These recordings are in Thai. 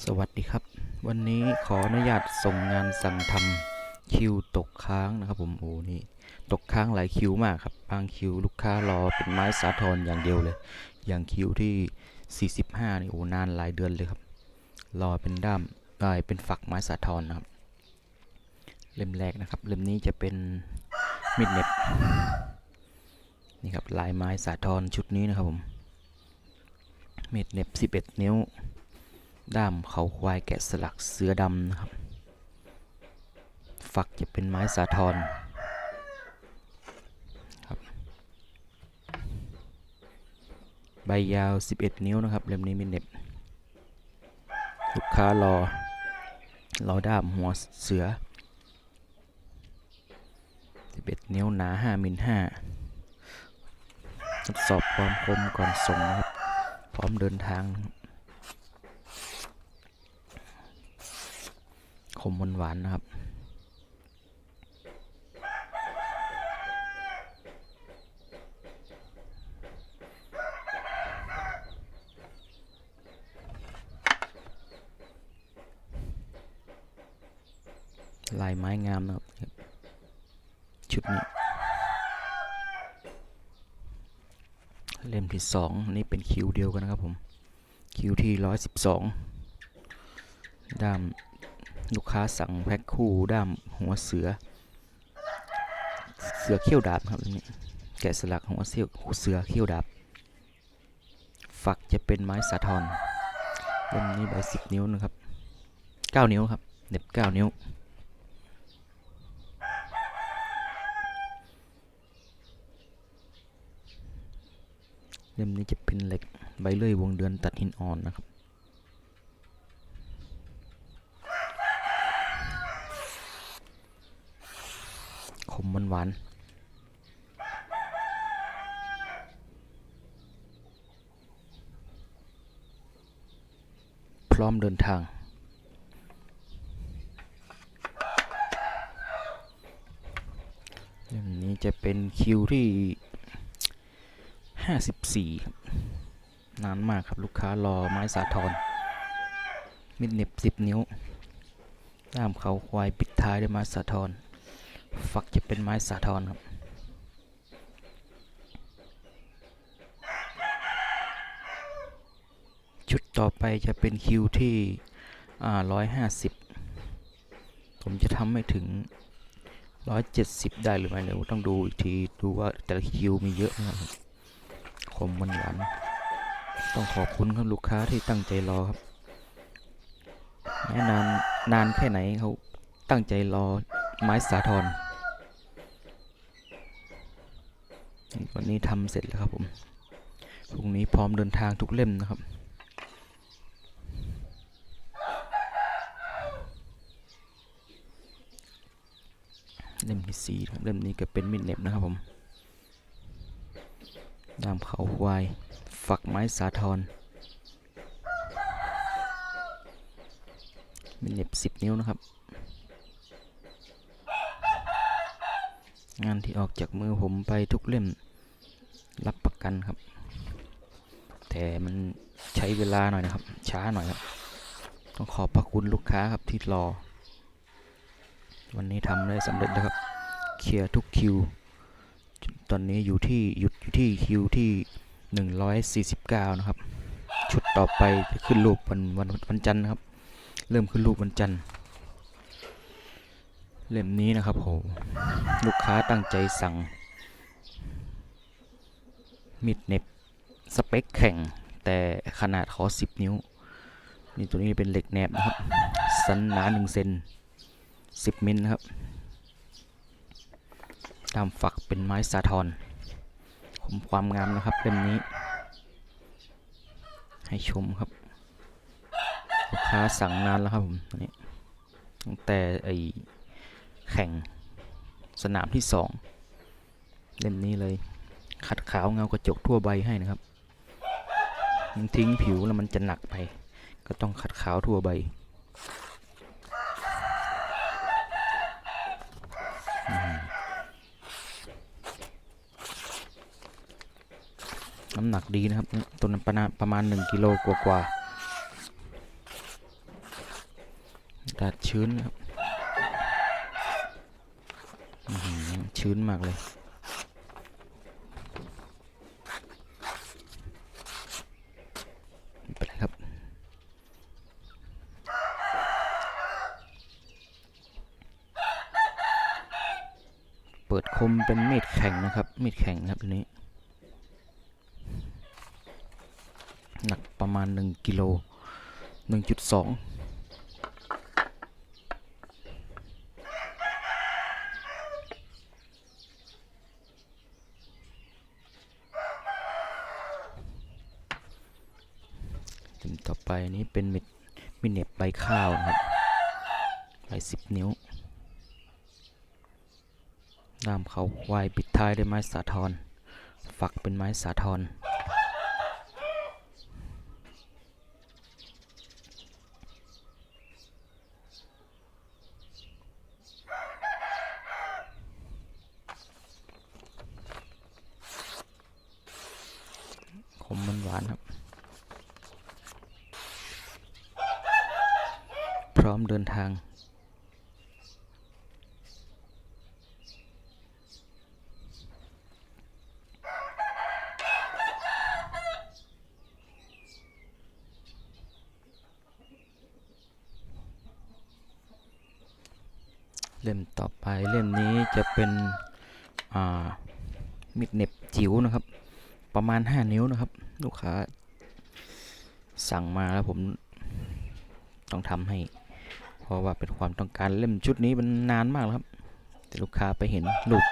สวัสดีครับ วันนี้ขออนุญาตส่งงานสั่งทำคิวตกค้างนะครับผมโอ้นี่ตกค้างหลายคิวมากครับบางคิวลูกค้ารอเป็นไม้สาทรอย่างเดียวเลย อย่างคิวที่ 45นี่โอ้นานหลายเดือนเลยครับ รอเป็นด้ามได้เป็นฝักไม้สาทรนะครับ เล่มแรกนะครับ เล่มนี้จะเป็นมิดเน็บนี่ครับลายไม้สาทรชุดนี้นะครับผมเม็ดเน็บ11 นิ้ว ด้ามเขาควายแกะสลักเสือดำนะครับ ฝักจะเป็นไม้สาทรครับ ใบยาว 11 นิ้วนะครับ เล่มนี้มีเน็บ ลูกค้ารอ รอด้ามหัวเสือ 11 นิ้วหนา 5มิล5ทดสอบความคมก่อนส่งนะครับ พร้อมเดินทาง นะครับคมหวานๆนะครับ ลายไม้งามนะครับ ชุดนี้ เล่มที่สองนี่เป็นคิวเดียวกันนะครับผม คิวที่ร้อยสิบสองด้าม ลูกค้าสั่งแพ็คคู่ด้ามหัวเสือ เสือเขี้ยวดาบครับนนี้แกะสลักหัวเสือเสือเขี้ยวดาบ ฝักจะเป็นไม้สาทรเล่มนี้ใบสิบนิ้วนะครับเก้านิ้วครับเน็บเก้านิ้วเล่มนี้จะเป็นเหล็กใบเลื่อยวงเดือนตัดหินอ่อนนะครับ ขมหวานๆ พร้อมเดินทาง เล่มนี้จะเป็นคิวที่ 54 ครับ นานมากครับลูกค้ารอไม้สาทรมิดเน็บ 10 นิ้วด้ามเขาควายปิดท้ายด้วยไม้สาทรฝักจะเป็นไม้สาทรครับ ชุดต่อไปจะเป็นคิวที่ร้อยห้าสิบผมจะทำให้ถึงร้อยเจ็ดสิบได้หรือไม่เดี๋ยวต้องดูอีกที ดูว่าแต่ละคิวมีเยอะนะครับคมมันหวานต้องขอบคุณครับลูกค้าที่ตั้งใจรอครับแม้นานนานแค่ไหนเขาตั้งใจรอไม้สาทรวันนี้ทำเสร็จแล้วครับผมพรุ่งนี้พร้อมเดินทางทุกเล่มนะครับ เล่มที่สี่ครับเล่มนี้ก็เป็นมิดเน็บนะครับผมดามเขาควาย ฝักไม้สาทรมิดเน็บสิบนิ้วนะครับ งานที่ออกจากมือผมไปทุกเล่มรับประกันครับ แต่มันใช้เวลาหน่อยนะครับ ช้าหน่อยครับ ต้องขอบพระคุณลูกค้าครับที่รอ วันนี้ทำได้สำเร็จแล้วครับ เคลียร์ทุกคิว ตอนนี้อยู่ที่หยุดอยู่ที่คิวที่ 149 นะครับ ชุดต่อไปจะขึ้นรูปวันวันวันจันทร์ครับ เริ่มขึ้นรูปวันจันทร์ เล่มนี้นะครับโหลูกค้าตั้งใจสั่ง มิดเน็บ สเปคแข่ง แต่ขนาดขอ 10 นิ้ว นี่ตัวนี้เป็นเหล็กแนบนะครับ สันหนา1เซน 10 มิลนะครับตามฝักเป็นไม้สาทรคมความงามนะครับเล่มนี้ ให้ชมครับลูกค้าสั่งนานแล้วครับผมนี้ตั้งแต่ไอแข่งสนามที่สองเล่มนี้เลยขัดขาวเงากระจกทั่วใบให้นะครับ มันทิ้งผิวแล้วมันจะหนักไป ก็ต้องขัดขาวทั่วใบ น้ำหนักดีนะครับตัวนั้นประมาณประมาณหนึ่งกิโลกว่าๆระดาษชื้นนะครับชื้นมากเลยไม่เปิดครับเปิดคมเป็นมีดแข็งนะครับมีดแข็งครับอันนี้ หนัก ประมาณ 1 กิโล 1.2ถึงต่อไปนี้เป็นมิดมิเน็บใบข้าวนะครับใบสิบนิ้ว ด้ามเขาวายปิดท้ายด้วยไม้สาทรฝักเป็นไม้สาทร ข มมันหวานครับ พร้อมเดินทาง เล่มต่อไปเล่มนี้จะเป็นมิดเน็บจิ๋วนะครับ ประมาณ 5 นิ้วนะครับ ลูกค้า สั่งมาแล้วผมต้องทำให้ เพราะว่าเป็นความต้องการเล่มชุดนี้มันนานมากแล้วครับ แต่ลูกค้าไปเห็นรูป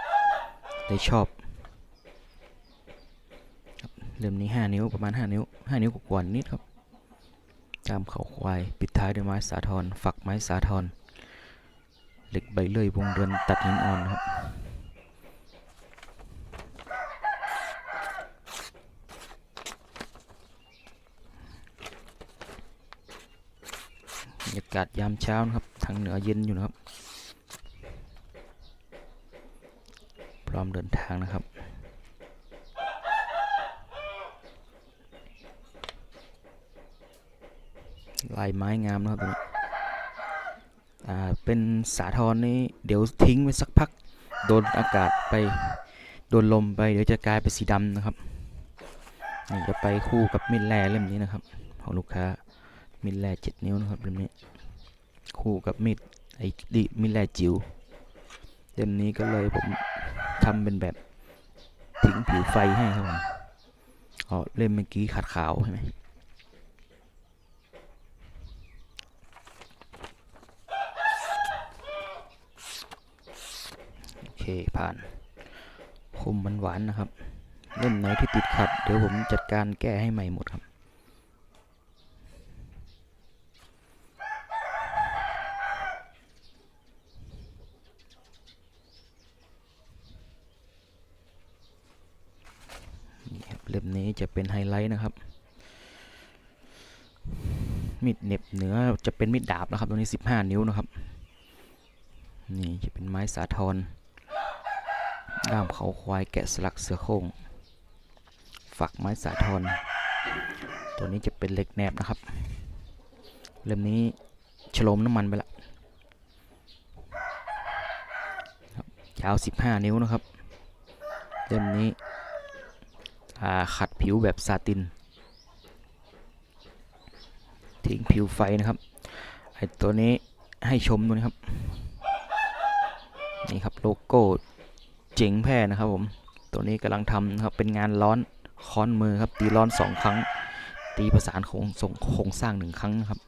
ได้ชอบเล่มนี้ 5 นิ้วประมาณ 5 นิ้ว 5 นิ้วกว่านิดครับจามเขาควายปิดท้ายด้วยไม้สาทรฝักไม้สาทรเหล็กใบเลื่อยวงเดือนตัดหินอ่อนครับ รยากาศยามเช้านะครับ ทางเหนือเย็นอยู่นะครับ พร้อมเดินทางนะครับลายไม้งามนะครับอ่าเป็นสาทรนี้เดี๋ยวทิ้งไว้สักพัก โดนอากาศไป โดนลมไปเดี๋ยวจะกลายเป็นสีดำนะครับนี่จะไปคู่กับมิดแร่เล่มนี้นะครับ ของลูกค้า มิดแร่เจ็ดนิ้วนะครับเล่มนี้ คู่กับมีดไอ้ดิมิดแร่จิ๋วเล่มนี้ก็เลยผมทำเป็นแบบทิ้งผิวไฟให้ครับผมอ๋อเล่มเมื่อกี้ขาดขาวใช่ไหมโอเคผ่านคมมันหวานนะครับ เล่มไหนที่ติดขัด เดี๋ยวผมจัดการแก้ให้ใหม่หมดครับ นี่ครับเล่มนี้ จะเป็นไฮไลท์นะครับ มีดเน็บเหนือจะเป็นมีดดาบนะครับ ตัวนี้ 15 นิ้วนะครับ นี่จะเป็นไม้สาทรด้ามเขาควายแกะสลักเสือโคร่งฝักไม้สาทรตัวนี้จะเป็นเหล็กแนบนะครับ เล่มนี้ฉลมน้ำมันไปละยาว 15 นิ้วนะครับ เล่มนี้ ขัด ผิวแบบซาติน ทิ้งผิวไฟนะครับไอตัวนี้ให้ชมดูนะครับ นี่ครับโลโก้เจ๋งแพร่นะครับผม ตัวนี้กำลังทำนะครับเป็นงานร้อนค้อนมือครับตีร้อนสองครั้ง ตีประสานโครงส่งโครงสร้างหนึ่งครั้งนะครับ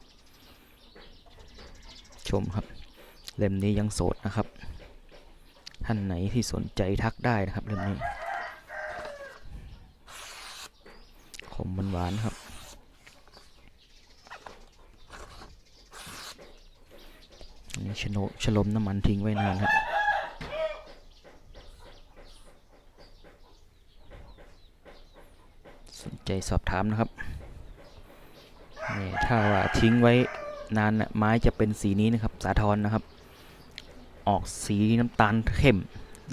ชมครับ เล่มนี้ยังโสดนะครับ ท่านไหนที่สนใจทักได้นะครับเล่มนี้ ขมมันหวานครับนนี้ชโนชลมน้ำมันทิ้งไว้นานครับสนใจสอบถามนะครับนี่ถ้าว่าทิ้งไว้นานน่ะไม้จะเป็นสีนี้นะครับ สาทรนะครับ ออกสีน้ำตาลเข้ม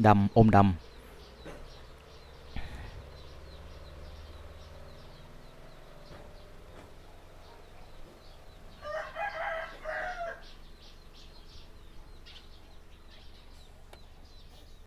ดำอมดำ